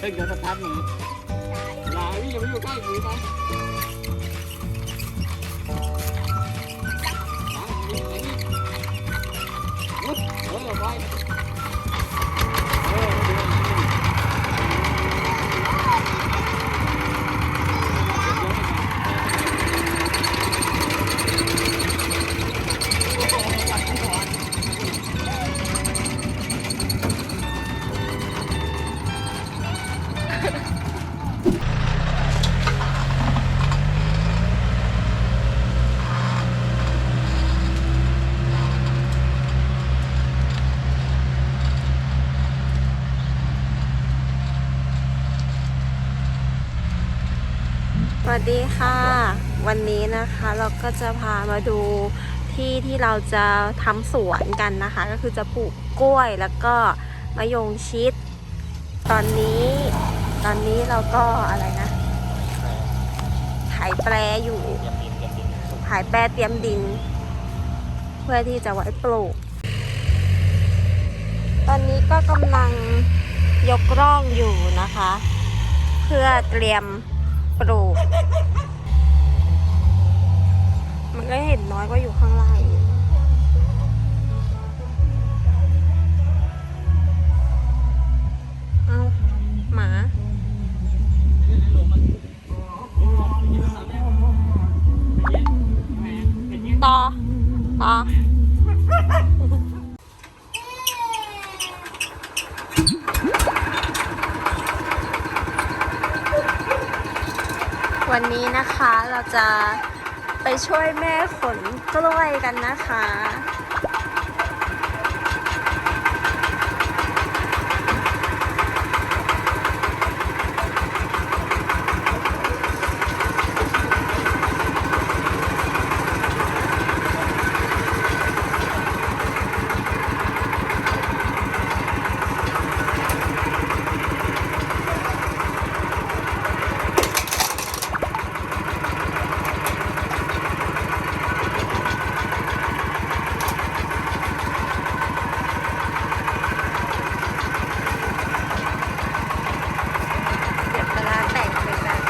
เฮ้ยเดี๋ยวสักพักหนึ่งอย่าพี่อย่าไปอยู่ใกล้หนูนะ ดีค่ะ วันนี้นะคะเราก็จะพามาดูที่ที่เราจะทำสวนกันนะคะ ก็คือจะปลูกกล้วยแล้วก็มะยงชิด ตอนนี้ตอนนี้เราก็อะไรนะไถแปรอยู่เตรียมดินเตรียมดินไถแปรเตรียมดิน เพื่อที่จะไว้ปลูก ตอนนี้ก็กำลังยกร่องอยู่นะคะ เพื่อเตรียม ปลูก มันก็เห็นน้อยก็อยู่ข้างล่างอยู่เอาหมาต่อต่อ วันนี้นะคะเราจะไปช่วยแม่ขนกล้วยกันนะคะ เดี๋ยวเวลาแต่งเลยกัน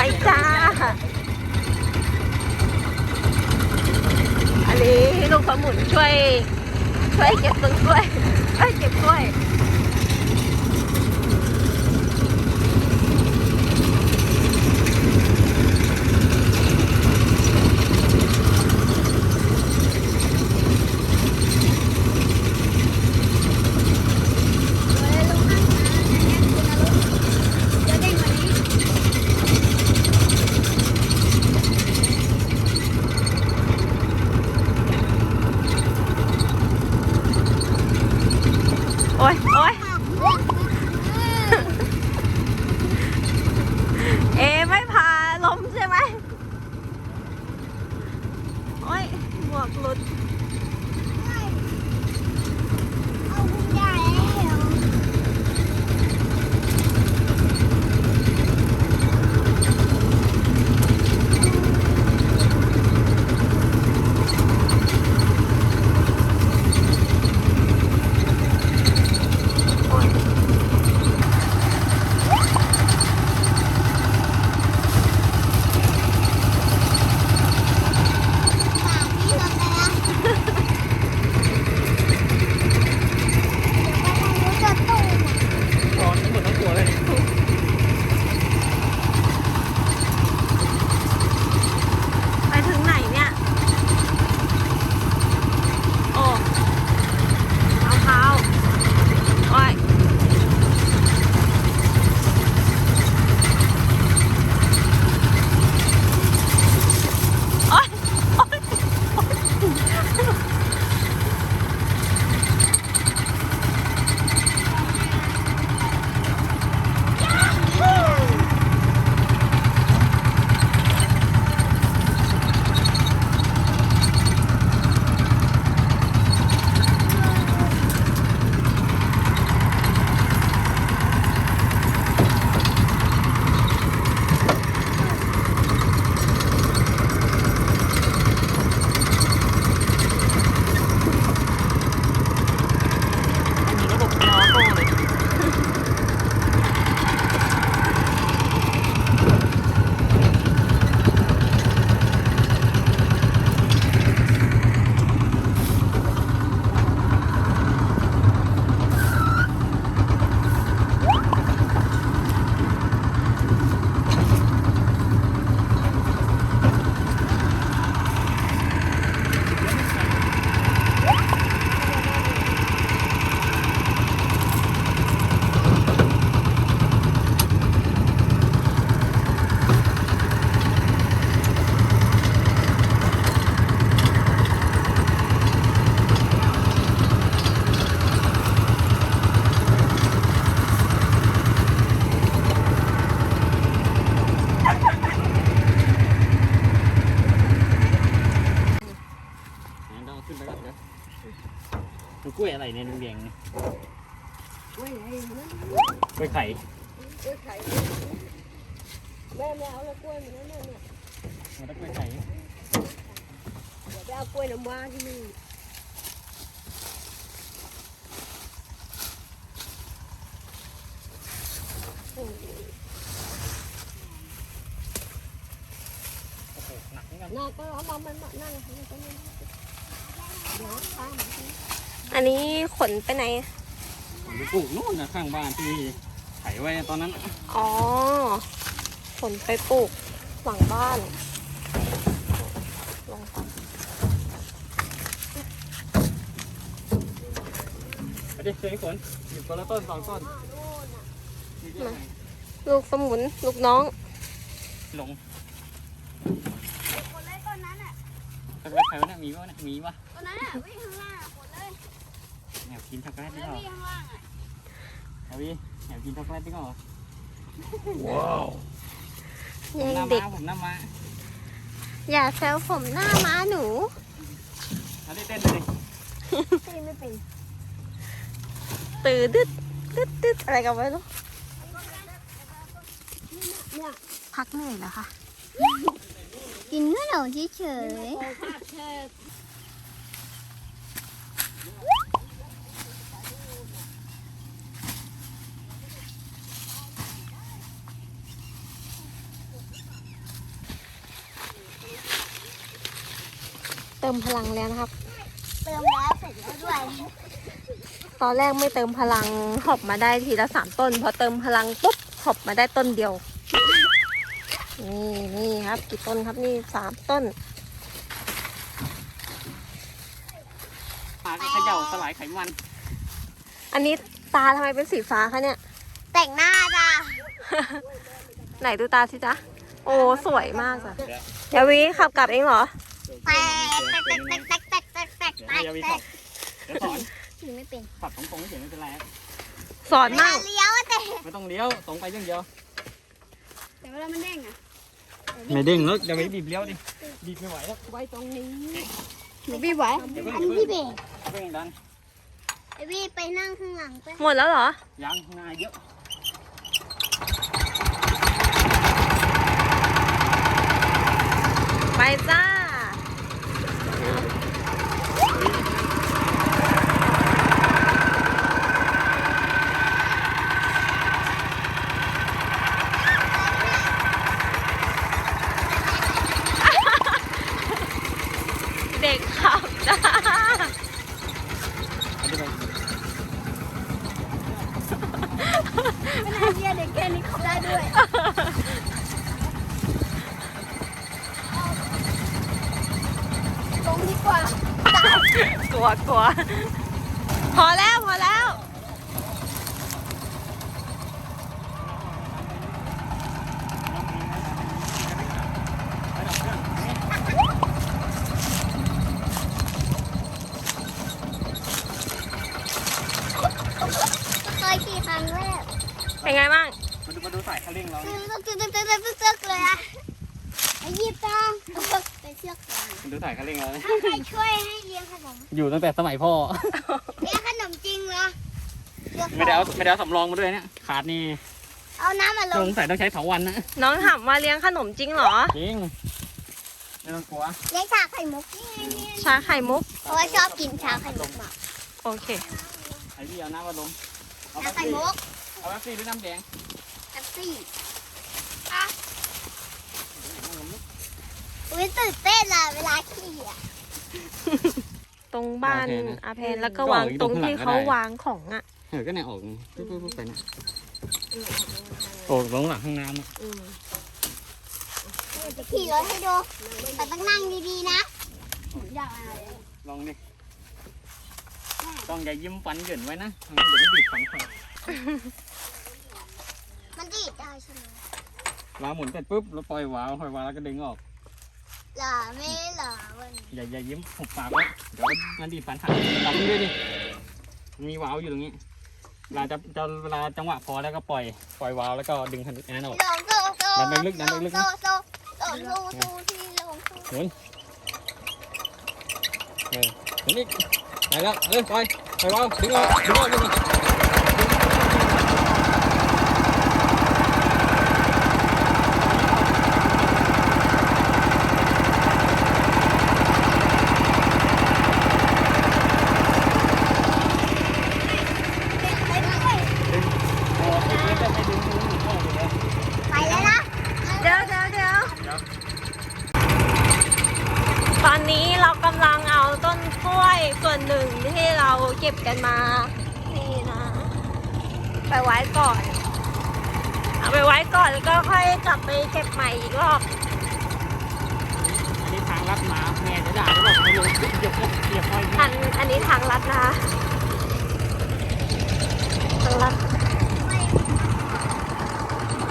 ไปจ้า อันนี้ลูกสมุนช่วย ช่วยเก็ กล้วยอะไรเนี่ยลุงแดงเนี่ยกล้วยไงนั่นกล้วยไข่กล้วยไข่แม่ไม่เอาแล้วกล้วยมันนั่นน่ะเนี่ยมันต้องกล้วยไข่เดี๋ยวไปเอากล้วยน้ำว้าที่นี่โอ้โหโอ้โหหนักเหมือนกันน่าก็เอามามันมานั่งมันก็ไม่ได้เดี๋ยวข้ามมัน อันนี้ขนไปไหน ผมไปปลูกนู่นนะข้างบ้านที่ไถไว้ตอนนั้นอ๋อ ขนไปปลูกหลังบ้าน ลงไปไปดิเจ๊ฝนหยิบคนละต้นสองต้นโน่นน่ะมีเยอะไหมลูกสมุน ลูกน้องลงไอ้คนเล็กต้นนั้นอะช็อกโกแลตใครวะเนี่ยมีวะเนี่ยมีวะ ต้นนั้นอะวิ่งข้างล่างอะคนเลยแอบกินช็อกโกแลตดีแล้วกว่าวิ่งข้างล่างอะเอาวิแอบกินช็อกโกแลตดีกว่าแย่งน้ำเด็ก ม้าผมน้ำม้าอย่าแซวผมหน้าม้าหนู เอาดิเต้นเลยดิเต้นไม่เป็นตื่นดึดดึดดึดอะไรกันไม่รู้เนี่ยพักเหนื่อยแล้วค่ะกินขนมเฉยๆเติมพลังแล้วนะครับ เติมแล้วเสร็จแล้วด้วย ตอนแรกไม่เติมพลังหอบมาได้ทีละสามต้น พอเติมพลังปุ๊บหอบมาได้ต้นเดียว นี่นี่ครับ กี่ต้นครับนี่สามต้นปลาก็เขย่าสลายไขมัน อันนี้ตาทำไมเป็นสีฟ้าคะเนี่ย แต่งหน้าจ้ะ ไหนดูตาสิจ๊ะ โอ้ สวยมากจ้ะยาวีขับกลับเองเหรอ แตกแตกแตกแตกแตกแตกแตกเดี๋ยวแตกแตกเดี๋ยวสอนไม่เป็นขับตรงๆเฉยไม่เป็นไรครับสอนมั่งเลี้ยวแต่ไม่ต้องเลี้ยวตรงไปอย่างเดียวแต่เวลามันเด้งอะไม่เด้งแล้วอย่าไปบีบเลี้ยวดิบีบไม่ไหวแล้วไว้ตรงนี้หนูพี่ไหวเดี๋ยวเพิ่งอันพี่เบรกเพิ่งดันไอพี่ไปนั่งข้างหลังไปหมดแล้วเหรอยังงานเยอะไปจ้า เด็กขับจ้า ไม่น่าเชื่อเด็กแค่นี้ขับได้ด้วยลงดีกว่า กลัวกลัว พอแล้วพอแล้ว เคยขี่ครั้งแรก เป็นไงบ้าง มาดูมาดูสายคันเร่งเรา ตึ๊กตึ๊กตึ๊กตึ๊กตึ๊กตึ๊กเลยอะไอ้ยีบตังเป็นเชื อกฟางมาดูสายคันเร่งเราถ้าใครช่วยให้เลี้ยงขนมอยู่ตั้งแต่สมัยพ่อ เลี้ยงขนมจริงเหรอเชือกไม่ได้เอาไม่ได้เอาสำรองมาด้วยเนี่ย ขาดนี่เอาน้ำมาลสงงสัยต้องใช้เถาวันนะ น้องถามว่าเลี้ยงขนมจริงเหรอ จริง ไม่ต้องกลัว เลี้ยงชาไข่มุกนี่ไงนี่ชาไข่มุก เพราะว่าชอบกินชาไข่มุกมากโอเค ไอ้พี่เอาน้ำมาลงเอาชาแป๊บไข่ซี่มุกเอาแป๊บซี่หรือน้ำแดงแท็กซี่อะ อุ้ยตื่นเต้นอะเวลาขี่อะตรงบ้านอาเพนแล้วก็วางตรงที่เขาวางของอะเออก็เนี่ยออกปุ๊บปุ๊บปุ๊บไปนะโอ้ลงหลังข้างน้ำอะจะขี่รถให้ดูแต่ต้องนั่งดีๆนะอยากอะไรลองดิต้องอย่ายิ้มฟันเหยินไว้นะเดี๋ยวมันบีบฟันเขามันดีดได้ใช่ไหมวางหมุนเสร็จปุ๊บแล้วปล่อยวาวปล่อยวาวแล้วก็ดึงออก หล่อไม่หล่อวันอย่าอย่ายิ้มหุบปากไว้เดี๋ยวมันดีดฟันหักจับมันด้วยดิมีวาล์วอยู่ตรงนี้เวลาจะจะเวลาจังหวะพอแล้วก็ปล่อยปล่อยวาล์วแล้วก็ดึงคันนั้นออกลงโซโซดันไปลึกดันไปลึกโซนะโซโซโซโซที่ลงโซหมุนเออหมุนอีกไปแล้วเออปล่อยไปวาวดึงออกดึงออกดึงออกดึงออกดึงไม่ได้ไม่ดึงดึงออกเลย ไปแล้วนะ เดี๋ยวเดี๋ยวเดี๋ยว เดี๋ยว ตอนนี้เรากำลังเอาต้นกล้วยส่วนหนึ่งที่เราเก็บกันมา นี่นะ ไปไว้ก่อน เอาไปไว้ก่อนแล้วก็ค่อยกลับไปเก็บใหม่อีกรอบ อันนี้ทางลัดหมาแม่จะด่าหรือเปล่าไม่รู้เหยียบเหยียบเหยียบ อันอันนี้ทางลัดนะคะทางลัด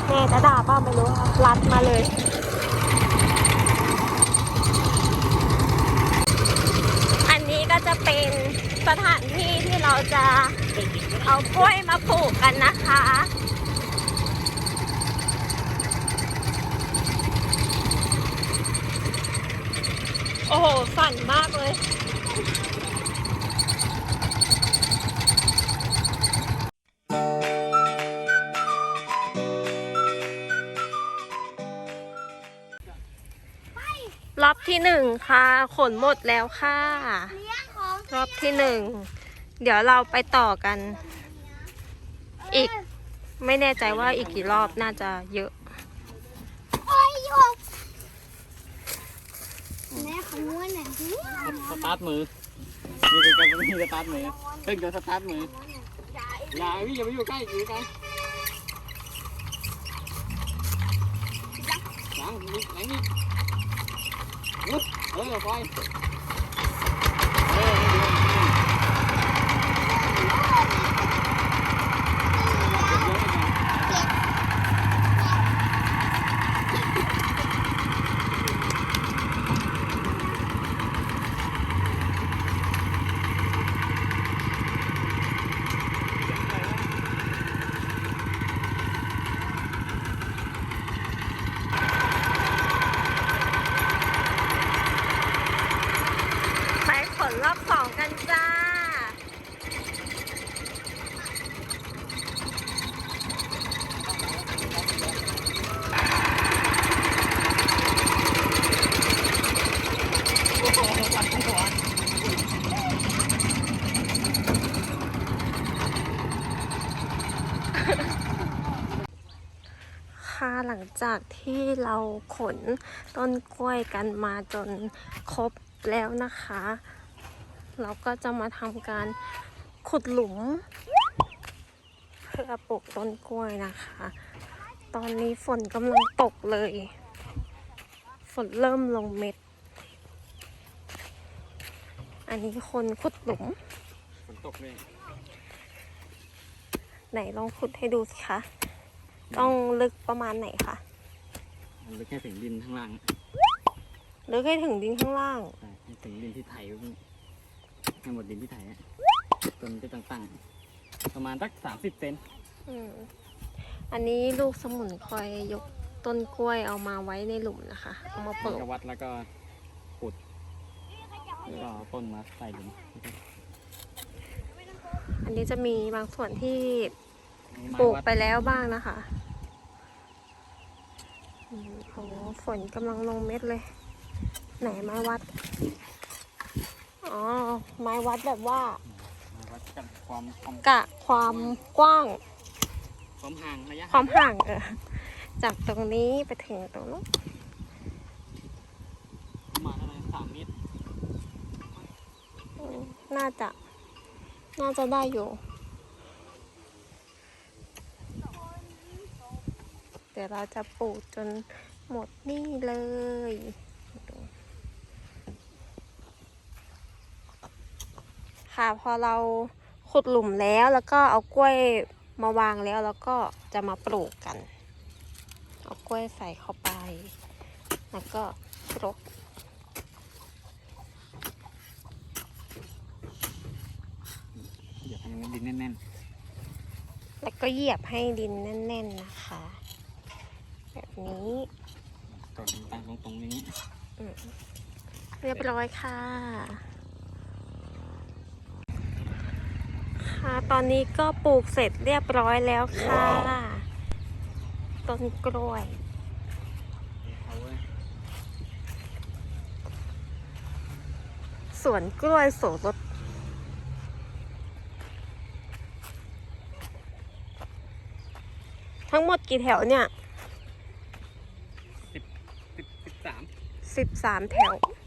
แม่จะด่าเปล่าไม่รู้ค่ะลัดมาเลยอันนี้ก็จะเป็นสถานที่ที่เราจะเอากล้วยมาปลูกกันนะคะ โอ้โหสั่นมากเลย ที่หนึ่งค่ะ ขนหมดแล้วค่ะเลี้ยงของรอบที่หนึ่ง เดี๋ยวเราไปต่อกัน อีก ไม่แน่ใจว่าอีกกี่รอบน่าจะเยอะโอ้ยโยกแม่ขโมยหน่อยสตาร์ทมือนี่คือการนี่สตาร์ทมือเพิ่งจะสตาร์ทมืออย่าพี่อย่าไปอยู่ใกล้อยู่ใกล้หลังนี่หลังนี่ วุ้บเออไฟเออเดี๋ยวเดี๋ยวเดี๋ยว ไปข นรอบสองกันจ้า ค่ะหลังจากที่เราขนต้นกล้วยกันมาจนครบแล้วนะคะ เราก็จะมาทำการขุดหลุม เพื่อปลูกต้นกล้วยนะคะ ตอนนี้ฝนกำลังตกเลย ฝนเริ่มลงเม็ด อันนี้คนขุดหลุม ฝนตกเลยไหนลองขุดให้ดูสิคะ ต้องลึกประมาณไหนคะ มันไปแค่ถึงดินข้างล่าง ลึกให้ถึงดินข้างล่างใช่ให้ถึงดินที่ไถไว้ นี่ให้หมดดินที่ไถอะต้นจะตั้งๆ ประมาณสักสามสิบเซนอืมอันนี้ลูกสมุนคอยยกต้นกล้วยเอามาไว้ในหลุมนะคะ เอามาปลูกก็วัดแล้วก็ขุดแล้วก็เอาต้นมาใส่หลุมอันนี้จะมีบางส่วนที่ไม้ปลูกวัดไปแล้วบ้างนะคะอืมโอ้ฝนกำลังลงเม็ดเลย ไหนไม้วัด อ๋อ ไม้วัดแบบว่าไม้วัดกันความความกะความกว้าง ความห่างระยะความห่างเออจากตรงนี้ไปถึงตรงนู้นประมาณอะไรสามเมตรอืมน่าจะ น่าจะได้อยู่ เดี๋ยวเราจะปลูกจนหมดนี่เลย ค่ะ พอเราขุดหลุมแล้วแล้วก็เอากล้วยมาวางแล้วแล้วก็จะมาปลูกกัน เอากล้วยใส่เข้าไป แล้วก็รดอย่าทำให้ดินแน่นแล้วก็เหยียบให้ดินแน่น ๆ นะคะ แบบนี้ๆต้นตั้งตรงๆอย่างนี้ เรียบร้อยค่ะ ค่ะ ตอนนี้ก็ปลูกเสร็จเรียบร้อยแล้วค่ะ ต้นกล้วยเอาเว้ยสวนกล้วยโสรสทั้งหมดกี่แถวเนี่ยสิบสิบสิบสามสิบสามแถวส